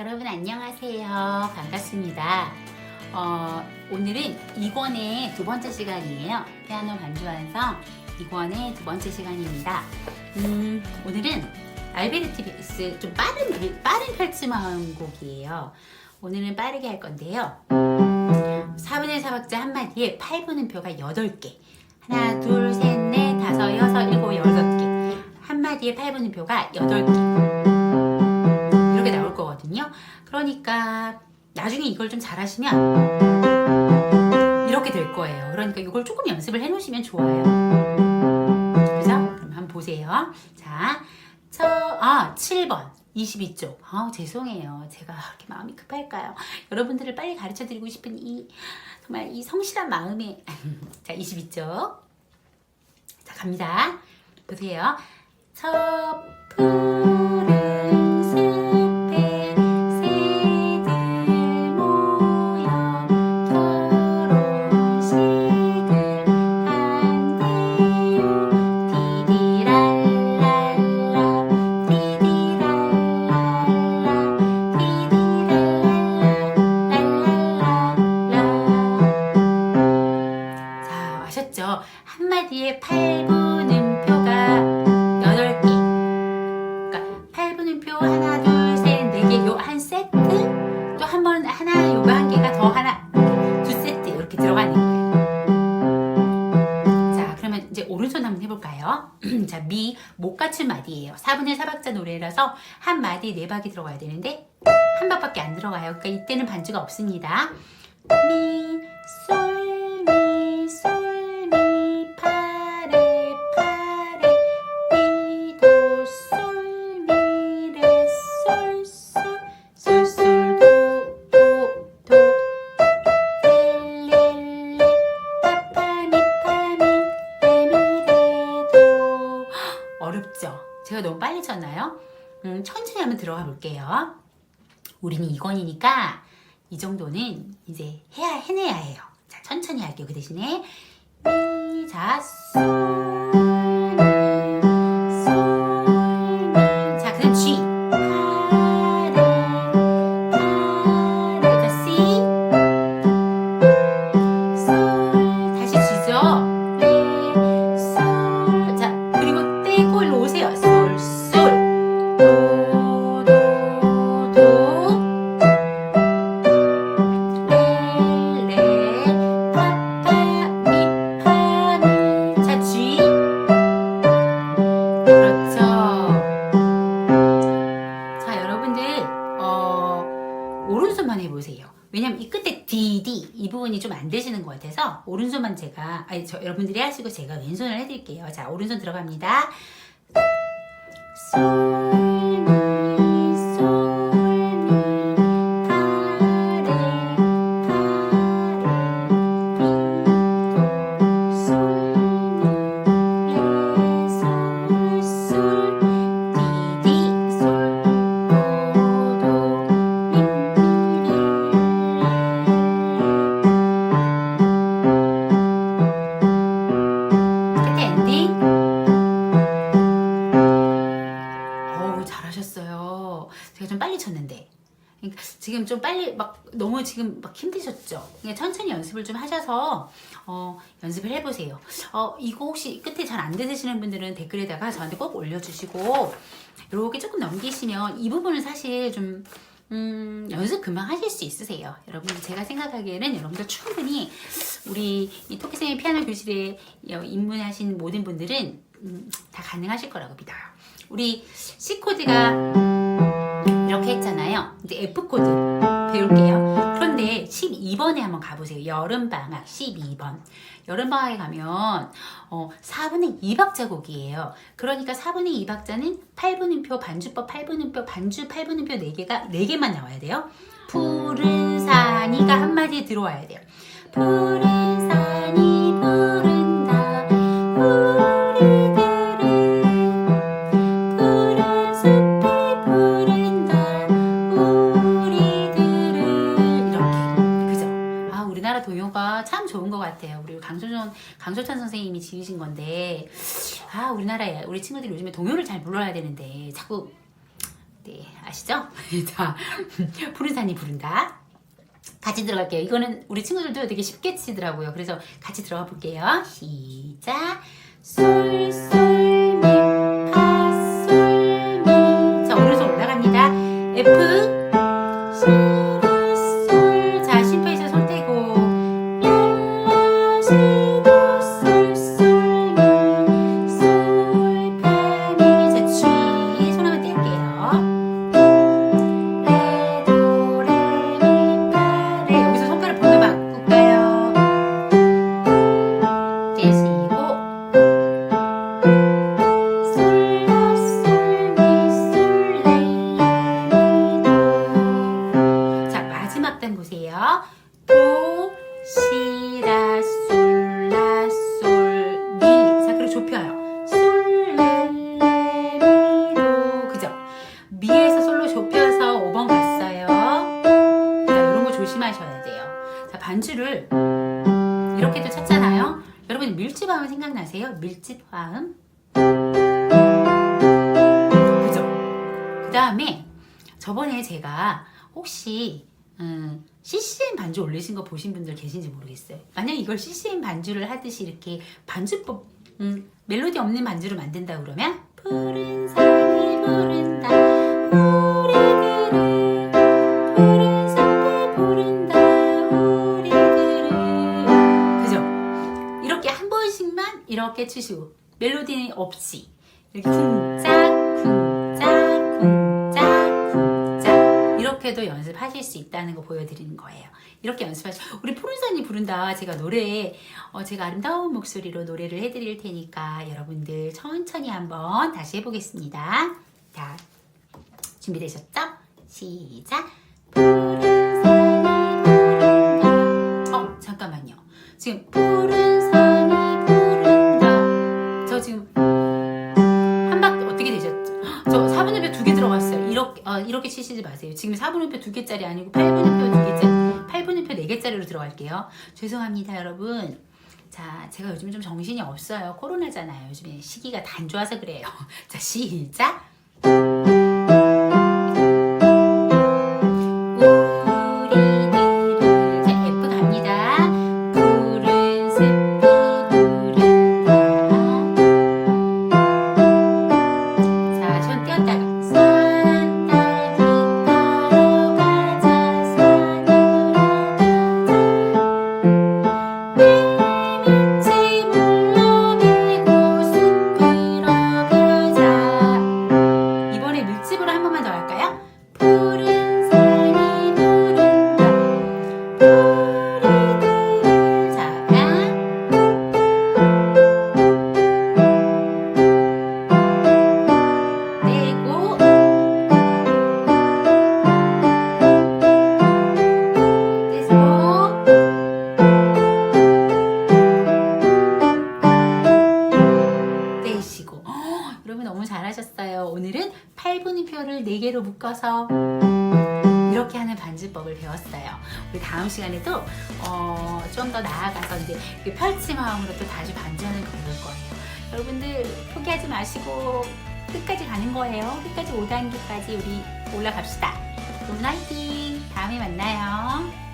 여러분 안녕하세요. 반갑습니다. 어, 오늘은 2권의 두 번째 시간이에요. 피아노 반주 완성 2권의 두 번째 시간입니다. 음, 오늘은 알베르티 베스 좀 빠른 빠른 펼침한 곡이에요. 오늘은 빠르게 할 건데요. 4분의 4박자 한마디에 8분음표가 8개. 하나, 둘, 셋, 넷, 다섯, 여섯, 일곱, 여덟 개. 한마디에 8분음표가 8개. 이렇게 거거든요. 그러니까 나중에 이걸 좀 잘하시면 이렇게 될 거예요. 그러니까 이걸 조금 연습을 해 놓으시면 좋아요. 그죠? 그럼 한번 보세요. 자, 저, 아, 7번. 22쪽. 아, 죄송해요. 제가 그렇게 마음이 급할까요? 여러분들을 빨리 가르쳐 드리고 싶은 이, 정말 이 성실한 마음에. 자, 22쪽. 자, 갑니다. 보세요. 저 푸른 한마디에 8분음표가 8개. 그러니까 8분음표 하나 둘 셋 네 개 요 한 세트? 또 한 번 하나 요거 한 개가 더 하나 두 세트 이렇게 들어가는 거예요. 자 그러면 이제 오른손 한번 해볼까요? 자 미 못 갖춘 마디예요. 4분의 4박자 노래라서 한 마디 네 박이 들어가야 되는데 한 박밖에 안 들어가요. 그러니까 이때는 반주가 없습니다. 미, 솔, 음, 천천히 한번 들어가 볼게요. 우리는 2권이니까 이 정도는 이제 해야 해내야 해요. 자, 천천히 할게요. 그 대신에 미, 자, 솔, 왜냐면 이 끝에 D, D 이 부분이 좀 안 되시는 것 같아서 오른손만 제가, 아니, 저, 여러분들이 하시고 제가 왼손을 해드릴게요. 자, 오른손 들어갑니다. 솔, 좀 빨리 막 너무 지금 막 힘드셨죠? 그냥 천천히 연습을 좀 하셔서 어, 연습을 해보세요. 어, 이거 혹시 끝에 잘안 들으시는 분들은 댓글에다가 저한테 꼭 올려주시고 이렇게 조금 넘기시면 이 부분은 사실 좀 음, 연습 금방 하실 수 있으세요. 여러분 제가 생각하기에는 여러분들 충분히 우리 이 토끼생의 피아노 교실에 입문하신 모든 분들은 음, 다 가능하실 거라고 믿어요. 우리 C 코드가 이렇게 했잖아요. 이제 F 코드 배울게요. 그런데 12번에 한번 가보세요. 여름방학 12번. 여름방학에 가면 어, 4분의 2박자 곡이에요. 그러니까 4분의 2박자는 8분음표, 반주법 8분음표, 반주 8분음표 4개가 4개만 나와야 돼요. 푸른 산이가 한마디에 들어와야 돼요. 푸른 산이 부른 강소전 강소찬 선생님이 지으신 건데 아 우리나라에 우리 친구들이 요즘에 동요를 잘 불러야 되는데 자꾸 네, 아시죠? 자, 푸른 산이 부른다. 같이 들어갈게요. 이거는 우리 친구들도 되게 쉽게 치더라고요. 그래서 같이 들어가 볼게요. 시작. 솔, 솔, 미, 파, 솔, 미. 자, 오른손 올라갑니다. F, 솔. 도, 시, 라, 솔, 라, 솔, 미. 자, 그리고 좁혀요. 솔, 레, 레, 미, 도. 그죠? 미에서 솔로 좁혀서 5번 갔어요. 자, 이런 거 조심하셔야 돼요. 자, 반주를 이렇게도 쳤잖아요. 여러분 밀집화음 생각나세요? 밀집화음. 그죠? 그 다음에 저번에 제가 혹시 음, CCM 반주 올리신 거 보신 분들 계신지 모르겠어요. 만약 이걸 CCM 반주를 하듯이 이렇게 반주법 음, 멜로디 없는 반주를 만든다 그러면 푸른 산이 부른다? 이렇게 치시고 멜로디 없이 이렇게 쿵 이렇게도 연습하실 수 있다는 거 보여드리는 거예요. 이렇게 연습하시. 우리 푸른산이 부른다. 제가 노래 어, 제가 아름다운 목소리로 노래를 해드릴 테니까 여러분들 천천히 한번 다시 해보겠습니다. 자 준비되셨죠? 시작. 어 잠깐만요. 지금 푸른 산이 부른다. 저 지금 한박 어떻게 되셨죠? 저 4분음표 두개 들어갔어요. 이렇게 어, 이렇게 치시지 마세요. 지금 4분음표 두 개짜리 아니고 8분음표 두 개짜리, 8분음표 네 개짜리로 들어갈게요. 죄송합니다, 여러분. 자, 제가 요즘 좀 정신이 없어요. 코로나잖아요. 요즘에 시기가 다안 좋아서 그래요. 자, 시작. 4개로 묶어서 이렇게 하는 반주법을 배웠어요. 우리 다음 시간에도 어, 좀 더 나아가서 이제 펼치 마음으로 또 다시 반주하는 거 배울 거예요. 여러분들 포기하지 마시고 끝까지 가는 거예요. 끝까지 5단계까지 우리 올라갑시다. 굿나이팅! 다음에 만나요.